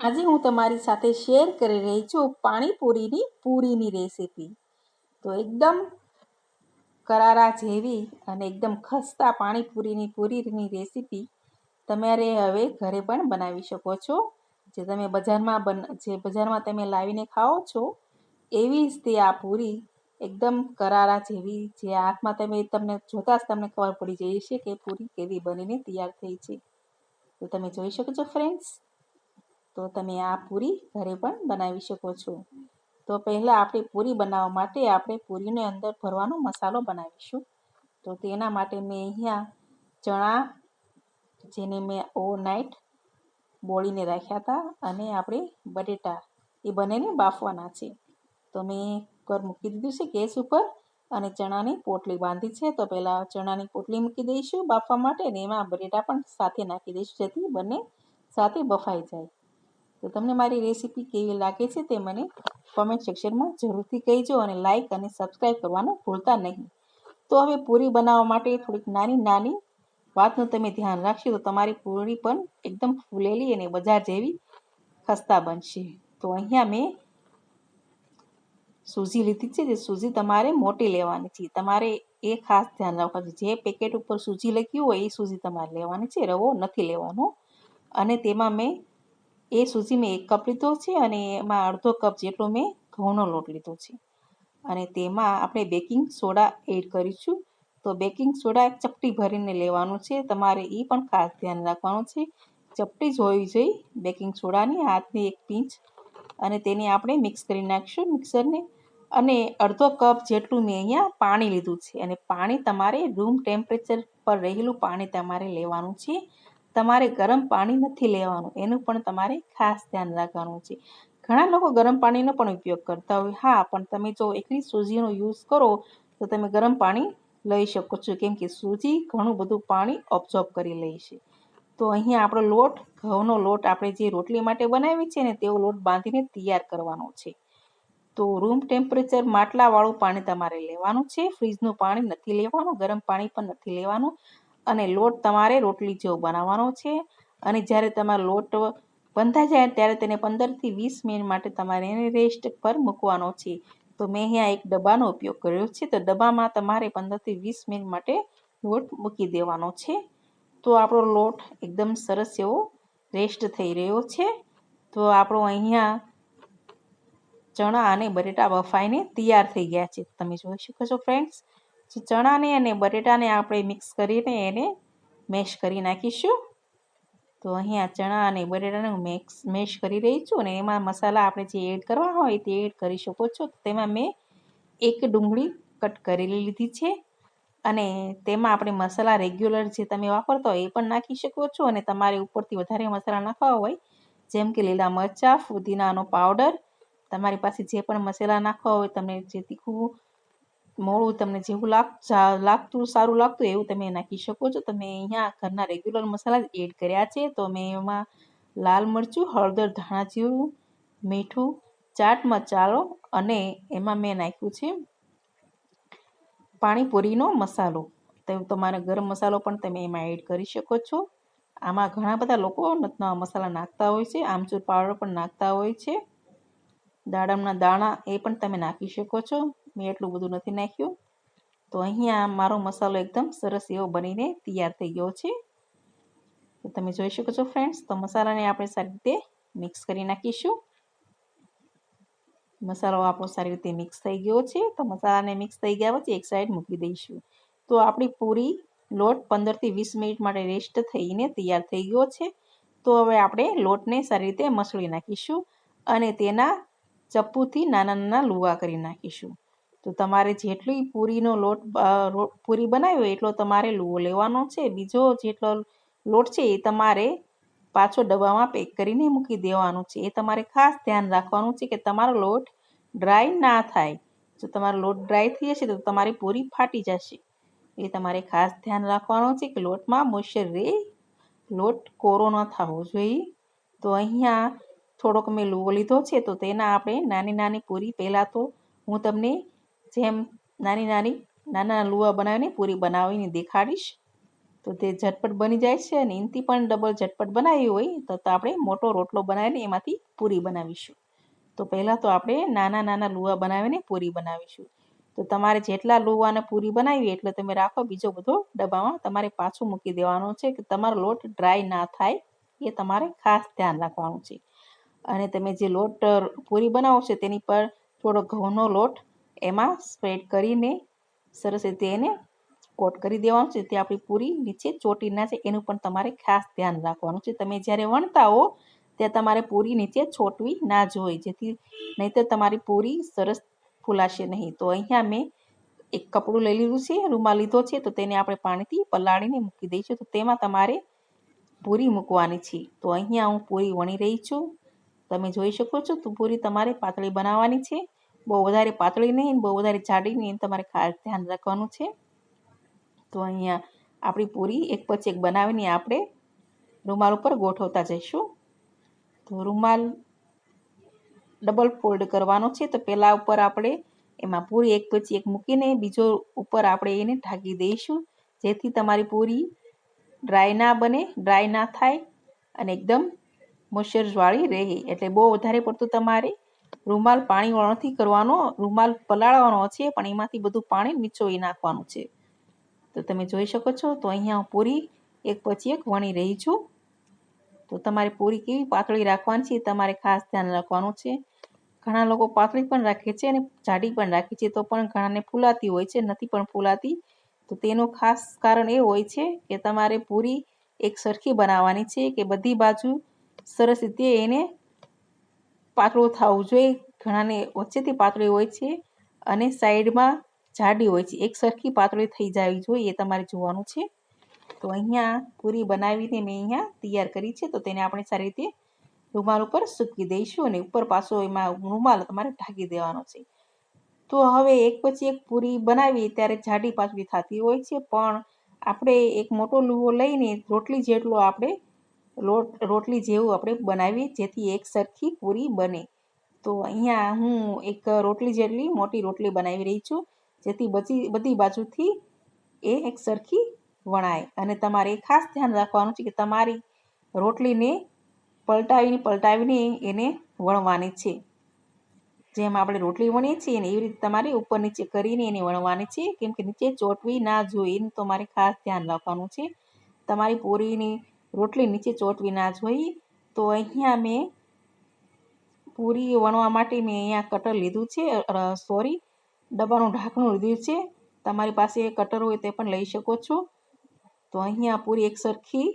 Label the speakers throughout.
Speaker 1: આજે હું તમારી સાથે શેર કરી રહી છું પાણીપુરીની પૂરીની રેસીપી. તો એકદમ કરારા જેવી અને એકદમ ખસ્તા પાણીપુરીની પૂરીની રેસીપી તમારે હવે ઘરે પણ બનાવી શકો છો. જે તમે બજારમાં બન, જે બજારમાં તમે લાવીને ખાઓ છો, એવી જ તે આ પૂરી એકદમ કરારા જેવી, જે હાથમાં તમે તમને જોતાં જ તમને ખબર પડી જાય છે કે પૂરી કેવી બનીને તૈયાર થઈ છે. તો તમે જોઈ શકો છો ફ્રેન્ડ્સ તો તમે આ પૂરી ઘરે પણ બનાવી શકો છો. તો પહેલાં આપણે પૂરી બનાવવા માટે આપણે પૂરીને અંદર ભરવાનો મસાલો બનાવીશું. તો તેના માટે મેં અહીંયા ચણા, જેને મેં ઓવરનાઇટ બોળીને રાખ્યા હતા, અને આપણે બટેટા એ બંનેને બાફવાના છે. તો મેં કુકર મૂકી દીધું છે ગેસ ઉપર, અને ચણાની પોટલી બાંધી છે. તો પહેલાં ચણાની પોટલી મૂકી દઈશું બાફવા માટે અને એમાં બટેટા પણ સાથે નાખી દઈશું, જેથી બંને સાથે બફાઈ જાય. તો તમને મારી રેસીપી કેવી લાગે છે તે મને કોમેન્ટ સેક્શનમાં જરૂરથી કહેજો અને લાઇક અને સબસ્ક્રાઈબ કરવાનું ભૂલતા નહીં. તો હવે પૂરી બનાવવા માટે થોડીક નાની નાની વાતનું તમે ધ્યાન રાખશો તો તમારી પૂરી પણ એકદમ ફૂલેલી અને બજાર જેવી ખસ્તા બનશે. તો અહીંયા મેં સૂજી લીધી છે, જે સૂજી તમારે મોટી લેવાની છે. તમારે એ ખાસ ધ્યાન રાખવાનું છે. જે પેકેટ ઉપર સૂજી લખ્યું હોય એ સૂજી તમારે લેવાની છે, રવો નથી લેવાનો. અને તેમાં મેં એ સૂજી મેં એક કપ લીધો છે અને એમાં અડધો કપ જેટલો મેં ઘઉંનો લોટ લીધો છે. અને તેમાં આપણે બેકિંગ સોડા એડ કરીશું. તો બેકિંગ સોડા ચપટી ભરીને લેવાનું છે. તમારે એ પણ ખાસ ધ્યાન રાખવાનું છે. ચપટી જોવી જોઈએ બેકિંગ સોડાની, હાથની એક પીંચ. અને તેને આપણે મિક્સ કરી નાખીશું મિક્સરને. અને અડધો કપ જેટલું મેં અહીંયા પાણી લીધું છે. અને પાણી તમારે રૂમ ટેમ્પરેચર પર રહેલું પાણી તમારે લેવાનું છે. તમારે ગરમ પાણી નથી લેવાનું. એનું પણ તમારે ખાસ ધ્યાન રાખવાનું છે. ઘણા લોકો ગરમ પાણીનો પણ ઉપયોગ કરતા હોય. હા, પણ તમે જો એકલી સૂજીનો યુઝ કરો, તો તમે ગરમ પાણી લઈ શકો છો. કેમ કે સૂજી ઘણું બધું પાણી ઓબ્ઝોર્બ કરી લે છે. તો અહીંયા આપણો લોટ, ઘઉંનો લોટ આપણે જે રોટલી માટે બનાવી છે ને, તેવો લોટ બાંધીને તૈયાર કરવાનો છે. તો રૂમ ટેમ્પરેચર માટલાવાળું પાણી તમારે લેવાનું છે. ફ્રીજનું પાણી નથી લેવાનું, ગરમ પાણી પણ નથી લેવાનું. અને લોટ તમારે રોટલી જેવો બનાવવાનો છે. અને જ્યારે તમારો લોટ બંધાઈ જાય ત્યારે તેને પંદરથી વીસ મિનિટ માટે તમારે એને રેસ્ટ પર મૂકવાનો છે. તો મેં અહીંયા એક ડબ્બાનો ઉપયોગ કર્યો છે. તો ડબ્બામાં તમારે પંદરથી વીસ મિનિટ માટે લોટ મૂકી દેવાનો છે. તો આપણો લોટ એકદમ સરસ એવો રેસ્ટ થઈ રહ્યો છે. તો આપણો અહીંયા ચણા અને બટેટા બફાઈને તૈયાર થઈ ગયા છે. તમે જોઈ શકો છો ફ્રેન્ડ્સ જે ચણાને અને બટેટાને આપણે મિક્સ કરીને એને મેશ કરી નાખીશું. તો અહીંયા ચણા અને બટેટાને હું મિક્સ મેશ કરી રહી છું અને એમાં મસાલા આપણે જે એડ કરવા હોય તે એડ કરી શકો છો. તેમાં મેં એક ડુંગળી કટ કરેલી લીધી છે અને તેમાં આપણે મસાલા રેગ્યુલર જે તમે વાપરતા હોય એ પણ નાખી શકો છો અને તમારે ઉપરથી વધારે મસાલા નાખવા હોય, જેમ કે લીલા મરચાં, ફુદીનાનો પાવડર તમારી પાસે જે પણ મસાલા નાખવા હોય, તમને જે તીખું મોળું તમને જેવું લાગ લાગતું, સારું લાગતું એવું તમે નાખી શકો છો. તમે અહીંયા ઘરના રેગ્યુલર મસાલા જ એડ કર્યા છે. તો મેં એમાં લાલ મરચું, હળદર, ધાણા જીરું, મીઠું ચાટ મસાલો અને એમાં મેં નાખ્યું છે પાણીપુરીનો મસાલો. તો તમારે ગરમ મસાલો પણ તમે એમાં એડ કરી શકો છો. આમાં ઘણા બધા લોકો મસાલા નાખતા હોય છે. આમચૂર પાવડર પણ નાખતા હોય છે. દાડમના દાણા એ પણ તમે નાખી શકો છો. મેં એટલું બધું નથી નાખ્યું. તો અહીંયા મારો મસાલો એકદમ સરસ એવો બનીને તૈયાર થઈ ગયો છે. તો તમે જોઈ શકો છો ફ્રેન્ડ્સ તો મસાલાને આપણે સારી રીતે મિક્સ કરી નાખીશું. મસાલો આપણો સારી રીતે મિક્સ થઈ ગયો છે. તો મસાલાને મિક્સ થઈ ગયા પછી એક સાઈડ મૂકી દઈશું. તો આપણી પૂરી લોટ પંદરથી વીસ મિનિટ માટે રેસ્ટ થઈને તૈયાર થઈ ગયો છે. તો હવે આપણે લોટને સારી રીતે મસળી નાખીશું અને તેના ચપ્પુથી નાના નાના લુવા કરી નાખીશું. તો તમારે જેટલી પૂરીનો લોટ પૂરી બનાવ્યો એટલો તમારે લુવો લેવાનો છે. બીજો જેટલો લોટ છે એ તમારે પાછો ડબ્બામાં પેક કરીને મૂકી દેવાનો છે. એ તમારે ખાસ ધ્યાન રાખવાનું છે કે તમારો લોટ ડ્રાય ના થાય. જો તમારો લોટ ડ્રાય થઈ જશે તો તમારી પૂરી ફાટી જશે. એ તમારે ખાસ ધ્યાન રાખવાનું છે કે લોટમાં મોઈશ્ચર રહે લોટ કોરો ન થવો જોઈએ. તો અહીંયા થોડોક મેં લુવો લીધો છે તો તેના આપણે નાની નાની પૂરી પહેલાં તો હું તમને જેમ નાની નાની, નાના લુવા બનાવીને પૂરી બનાવીને દેખાડીશ, તો તે ઝટપટ બની જાય છે અને એનાથી પણ ડબલ ઝટપટ બનાવી હોય, તો તો આપણે મોટો રોટલો બનાવીને એમાંથી પૂરી બનાવીશું. તો પહેલાં તો આપણે નાના નાના લુવા બનાવીને પૂરી બનાવીશું. તો તમારે જેટલા લુવાને પૂરી બનાવી એટલે તમે રાખો, બીજો બધો ડબ્બામાં તમારે પાછું મૂકી દેવાનો છે કે તમારો લોટ ડ્રાય ના થાય, એ તમારે ખાસ ધ્યાન રાખવાનું છે. અને તમે જે લોટ પૂરી બનાવો છો તેની પર થોડો ઘઉંનો લોટ એમાં સ્પ્રેડ કરીને સરસ રીતે એને કોટ કરી દેવાનું છે. તે આપણી પૂરી નીચે ચોટી ના છે. એનું પણ તમારે ખાસ ધ્યાન રાખવાનું છે. તમે જ્યારે વણતા હો, ત્યાં તમારે પૂરી નીચે છોટવી ના જોઈએ જેથી નહીંતર તમારી પૂરી સરસ ફૂલાશે નહીં. તો અહીંયા મેં એક કપડું લઈ લીધું છે. રૂમાલ લીધો છે. તો તેને આપણે પાણીથી પલાળીને મૂકી દઈશું. તો તેમાં તમારે પૂરી મૂકવાની છે. તો અહીંયા હું પૂરી વણી રહી છું. તમે જોઈ શકો છો. તો પૂરી તમારે પાતળી બનાવવાની છે. બહુ વધારે પાતળી નહીં, બહુ વધારે જાડી નહીં, તમારે ખાસ ધ્યાન રાખવાનું છે. તો અહીંયા આપણી પૂરી એક પછી એક બનાવીને આપણે રૂમાલ ઉપર ગોઠવતા જઈશું. તો રૂમાલ ડબલ ફોલ્ડ કરવાનો છે. તો પહેલાં ઉપર આપણે એમાં પૂરી એક પછી એક મૂકીને બીજો ઉપર આપણે એને ઢાંકી દઈશું, જેથી તમારી પૂરી ડ્રાય ના બને, ડ્રાય ના થાય અને એકદમ મોઇશ્ચરવાળી રહે. એટલે બહુ વધારે પડતું તમારે રૂમાલ પાણી નથી કરવાનો, રૂમાલ પલાળવાનો છે, પણ એમાંથી બધું પાણી નીચોવી નાખવાનું છે. તો તમે જોઈ શકો છો, તો અહીંયા હું પૂરી, એક પછી એક વણી રહી છું. તો તમારે પૂરી કેવી પાતળી રાખવાની છે તમારે ખાસ ધ્યાન રાખવાનું છે. ઘણા લોકો પાતળી પણ રાખે છે અને જાડી પણ રાખે છે, તો પણ ઘણાને ફૂલાતી હોય છે, નથી પણ ફૂલાતી. તો તેનું ખાસ કારણ એ હોય છે કે તમારે પૂરી એક સરખી બનાવવાની છે કે બધી બાજુ સરસ રીતે એને પાતળું થવું જોઈએ. ઘણાને વચ્ચેથી પાતળી હોય છે અને સાઈડમાં જાડી હોય છે. એક સરખી પાતળી થઈ જવી જોઈએ તમારે જોવાનું છે. તો અહીંયા પૂરી બનાવીને મેં અહીંયા તૈયાર કરી છે. તો તેને આપણે સારી રીતે રૂમાલ ઉપર સૂકવી દઈશું અને ઉપર પાછો એમાં રૂમાલ તમારે ઢાંકી દેવાનો છે. તો હવે એક પછી એક પૂરી બનાવી ત્યારે જાડી પાતળી થતી હોય છે. પણ આપણે એક મોટો લુવો લઈને રોટલી જેટલો આપણે લોટ રોટલી જેવું આપણે બનાવીએ જેથી એક સરખી પૂરી બને. તો અહીંયા હું એક રોટલી જેટલી મોટી રોટલી બનાવી રહી છું, જેથી બધી બધી બાજુથી એ એક સરખી વણાય. અને તમારે ખાસ ધ્યાન રાખવાનું છે કે તમારી રોટલીને પલટાવીને પલટાવીને એને વણવાની છે. જેમ આપણે રોટલી વણીએ છીએ ને એવી રીતે તમારે ઉપર નીચે કરીને એને વણવાની છે. કેમ કે નીચે ચોટવી ના જોઈએ, એનું તમારે ખાસ ધ્યાન રાખવાનું છે. તમારી પૂરીની રોટલી નીચે ચોટવી ના જોઈએ તો અહીંયા મેં પૂરી વણવા માટે મેં અહીંયા કટર લીધું છે સોરી ડબ્બાનું ઢાંકણું લીધું છે. તમારી પાસે કટર હોય તે પણ લઈ શકો છો. તો અહીંયા પૂરી એક સરખી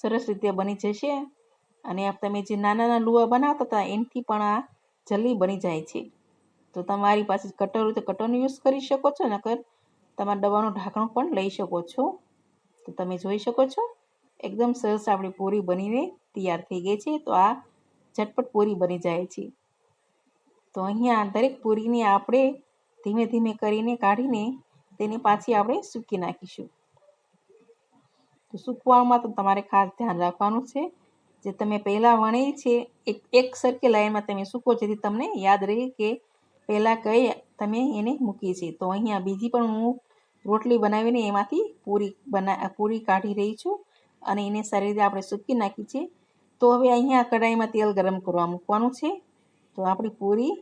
Speaker 1: સરસ રીતે બની જશે. અને તમે જે નાના નાના લુવા બનાવતા હતા, એનાથી પણ આ જલ્દી બની જાય છે. તો તમારી પાસે કટર હોય તો કટરનો યુઝ કરી શકો છો, નકર તમારા ડબ્બાનું ઢાંકણું પણ લઈ શકો છો. તો તમે જોઈ શકો છો. એકદમ સરસ આપણી પૂરી બનીને તૈયાર થઈ ગઈ છે. તો આ ઝટપટ પૂરી બની જાય છે. તો અહીંયા દરેક પૂરીને આપણે ધીમે ધીમે કરીને કાઢીને તેને પાછી આપણે સૂકી નાખીશું. તો સૂકવામાં તો તમારે ખાસ ધ્યાન રાખવાનું છે જે તમે પહેલાં વણી છે, એક એક સરખી લાઈનમાં તમે સૂકો જેથી તમને યાદ રહે કે પહેલાં કઈ તમે એને મૂકી છે. તો અહીંયા બીજી પણ હું રોટલી બનાવીને એમાંથી પૂરી બના, પૂરી કાઢી રહી છું. અને એને સારી રીતે આપણે સૂકી નાખી છે. તો હવે અહીંયા કઢાઈમાં તેલ ગરમ કરવા મૂકવાનું છે. તો આપણી પૂરી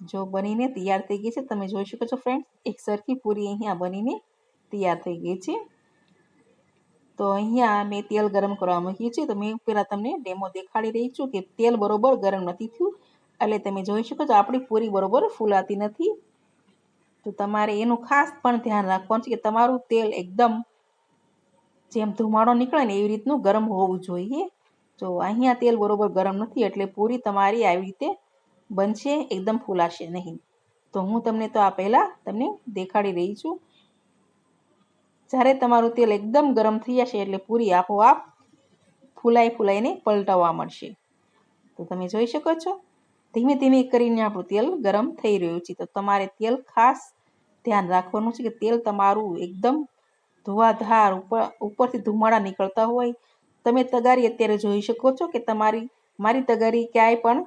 Speaker 1: જો બનીને તૈયાર થઈ ગઈ છે, તમે જોઈ શકો છો ફ્રેન્ડ એક સરખી પૂરી અહીંયા બનીને તૈયાર થઈ ગઈ છે. તો અહીંયા મેં તેલ ગરમ કરવા મૂક્યું છે. તો મેં પહેલાં તમને ડેમો દેખાડી રહી છું કે તેલ બરોબર ગરમ નથી થયું. એટલે તમે જોઈ શકો છો આપણી પૂરી બરોબર ફૂલાતી નથી. તો તમારે એનું ખાસ પણ ધ્યાન રાખવાનું છે કે તમારું તેલ એકદમ જેમ ધુમાડો નીકળે ને એવી રીતનું ગરમ હોવું જોઈએ. જો અહીંયા તેલ બરોબર ગરમ નથી એટલે પૂરી તમારી આવી રીતે બનશે, એકદમ ફૂલાશે નહીં. તો હું તમને તો આ પહેલાં તમને દેખાડી રહી છું. જ્યારે તમારું તેલ એકદમ ગરમ થઈ જશે એટલે પૂરી આપોઆપ ફૂલાઈ ફૂલાઈને પલટાવવા મળશે. તો તમે જોઈ શકો છો, ધીમે ધીમે કરીને આપણું તેલ ગરમ થઈ રહ્યું છે. તો તમારે તેલ ખાસ ધ્યાન રાખવાનું છે કે તેલ તમારું એકદમ ધુવાધાર ઉપર, ઉપરથી ધુમાડા નીકળતા હોય, તમે તગારી અત્યારે જોઈ શકો છો કે તમારી, મારી તગારી ક્યાંય પણ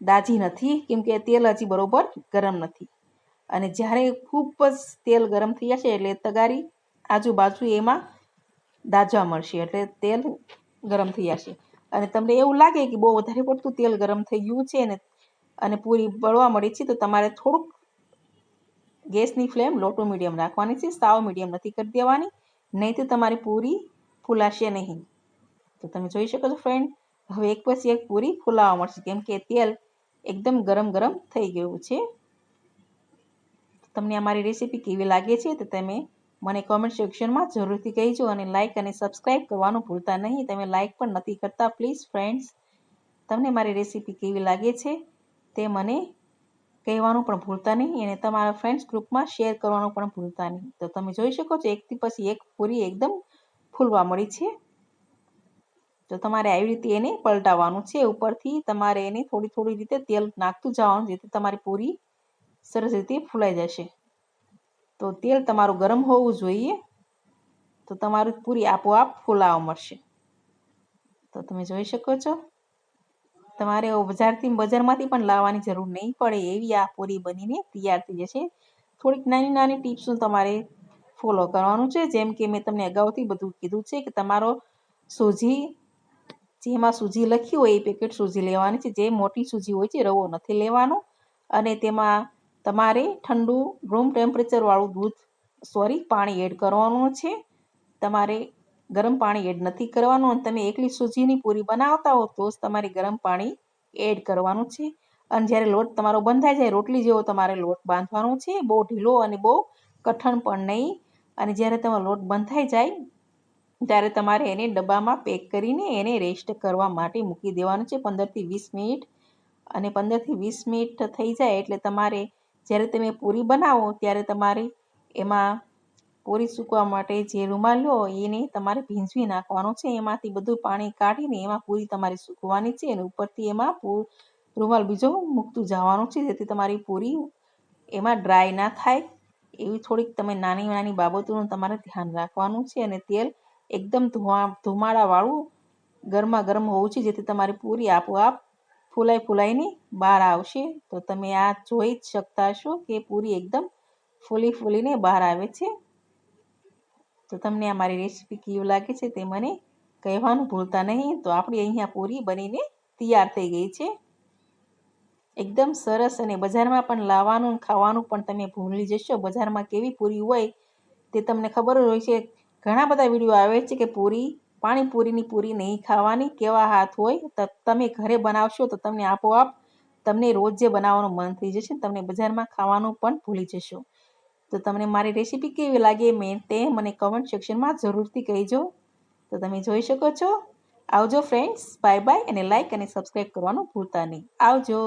Speaker 1: દાજી નથી, કેમ કે તેલ હજી બરોબર ગરમ નથી. અને જ્યારે ખૂબ જ તેલ ગરમ થઈ જશે એટલે તગારી આજુબાજુ એમાં દાજવા મળશે, એટલે તેલ ગરમ થઈ જશે. અને તમને એવું લાગે કે બહુ વધારે પડતું તેલ ગરમ થઈ ગયું છે ને, અને પૂરી બળવા મળી છે, તો તમારે થોડુંક ગેસની ફ્લેમ લો ટુ મીડિયમ રાખવાની છે, સાવ મીડિયમ નથી કરી દેવાની, નહીં તો તમારી પૂરી ફૂલાશે નહીં. તો તમે જોઈ શકો છો ફ્રેન્ડ હવે એક પછી એક પૂરી ફૂલાવા મળશે, કેમ કે તેલ એકદમ ગરમ ગરમ થઈ ગયું છે. તમને અમારી રેસીપી કેવી લાગે છે તો તમે મને કોમેન્ટ સેક્શનમાં જરૂરથી કહેજો અને લાઇક અને સબસ્ક્રાઇબ કરવાનું ભૂલતા નહીં. તમે લાઇક પણ નથી કરતા પ્લીઝ ફ્રેન્ડ્સ તમને મારી રેસીપી કેવી લાગે છે તે મને કહેવાનું પણ ભૂલતા નહીં અને તમારા ફ્રેન્ડ્સ ગ્રુપમાં શેર કરવાનું પણ ભૂલતા નહીં. તો તમે જોઈ શકો છો, એકથી પછી એક પૂરી એકદમ ફૂલવા મળી છે. તો તમારે આવી રીતે એને પલટાવવાનું છે. ઉપરથી તમારે એને થોડી થોડી રીતે તેલ નાખતું જવાનું, જેથી તમારી પૂરી સરસ રીતે ફૂલાઈ જશે. તો તેલ તમારું ગરમ હોવું જોઈએ. તો તમારું પૂરી આપોઆપ ફૂલાવા મળશે. તો તમે જોઈ શકો છો. તમારે બજારથી બજારમાંથી પણ લાવવાની જરૂર નહીં પડે એવી આ પૂરી બનીને તૈયાર થઈ જશે. થોડીક નાની નાની ટિપ્સનું તમારે ફોલો કરવાનું છે. જેમ કે મેં તમને અગાઉથી બધું કીધું છે કે તમારો સૂજી, જેમાં સૂજી લખી હોય એ પેકેટ સૂજી લેવાની છે. જે મોટી સૂજી હોય છે રવો નથી લેવાનો. અને તેમાં તમારે ઠંડુ રૂમ ટેમ્પરેચરવાળું દૂધ સોરી પાણી એડ કરવાનું છે. તમારે ગરમ પાણી એડ નથી કરવાનું અને તમે એકલી સૂજીની પૂરી બનાવતા હો તો જ તમારે ગરમ પાણી એડ કરવાનું છે. અને જ્યારે લોટ તમારો બંધાઈ જાય, રોટલી જેવો તમારે લોટ બાંધવાનો છે. બહુ ઢીલો અને બહુ કઠણ પણ નહીં. અને જ્યારે તમારો લોટ બંધાઈ જાય, ત્યારે તમારે એને ડબ્બામાં પેક કરીને એને રેસ્ટ કરવા માટે મૂકી દેવાનું છે. પંદરથી વીસ મિનિટ. અને પંદરથી વીસ મિનિટ થઈ જાય એટલે તમારે જ્યારે તમે પૂરી બનાવો ત્યારે તમારે એમાં પૂરી સૂકવા માટે જે રૂમાલ લો, એને તમારે ભીંજવી નાખવાનો છે. એમાંથી બધું પાણી કાઢીને એમાં પૂરી તમારે સૂકવાની છે અને ઉપરથી એમાં રૂમાલ બીજો મૂકતું જવાનું છે. જેથી તમારી પૂરી એમાં ડ્રાય ના થાય. એવી થોડીક તમે નાની નાની બાબતોનું તમારે ધ્યાન રાખવાનું છે અને તેલ એકદમ ધુમા ધુમાડાવાળું ગરમા ગરમ હોવું છે. જેથી તમારી પૂરી આપોઆપ ફૂલાઈ ફૂલાઈને બહાર આવશે. તો તમે આ જોઈ જ શકતા હશો કે પૂરી એકદમ ફૂલી ફૂલીને બહાર આવે છે. તો તમને આ મારી રેસીપી કેવી લાગે છે તે મને કહેવાનું ભૂલતા નહીં. તો આપણી અહીંયા પૂરી બનીને તૈયાર થઈ ગઈ છે. એકદમ સરસ અને બજારમાં પણ લાવવાનું ખાવાનું પણ તમે ભૂલી જશો. બજારમાં કેવી પૂરી હોય તે તમને ખબર જ હોય છે. ઘણા બધા વીડિયો આવે છે કે પૂરી, પાણીપુરીની પૂરી નહીં ખાવાની, કેવા હાથ હોય તમે ઘરે બનાવશો તો તમને આપોઆપ તમને રોજ જે બનાવવાનું મન થઈ જશે તમને બજારમાં ખાવાનું પણ ભૂલી જશો. તો તમને મારી રેસીપી કેવી લાગે મેં તે મને કમેન્ટ સેક્શનમાં જરૂરથી કહેજો. તો તમે જોઈ શકો છો. આવજો ફ્રેન્ડ્સ બાય બાય અને લાઇક અને સબસ્ક્રાઈબ કરવાનું ભૂલતા નહીં. આવજો.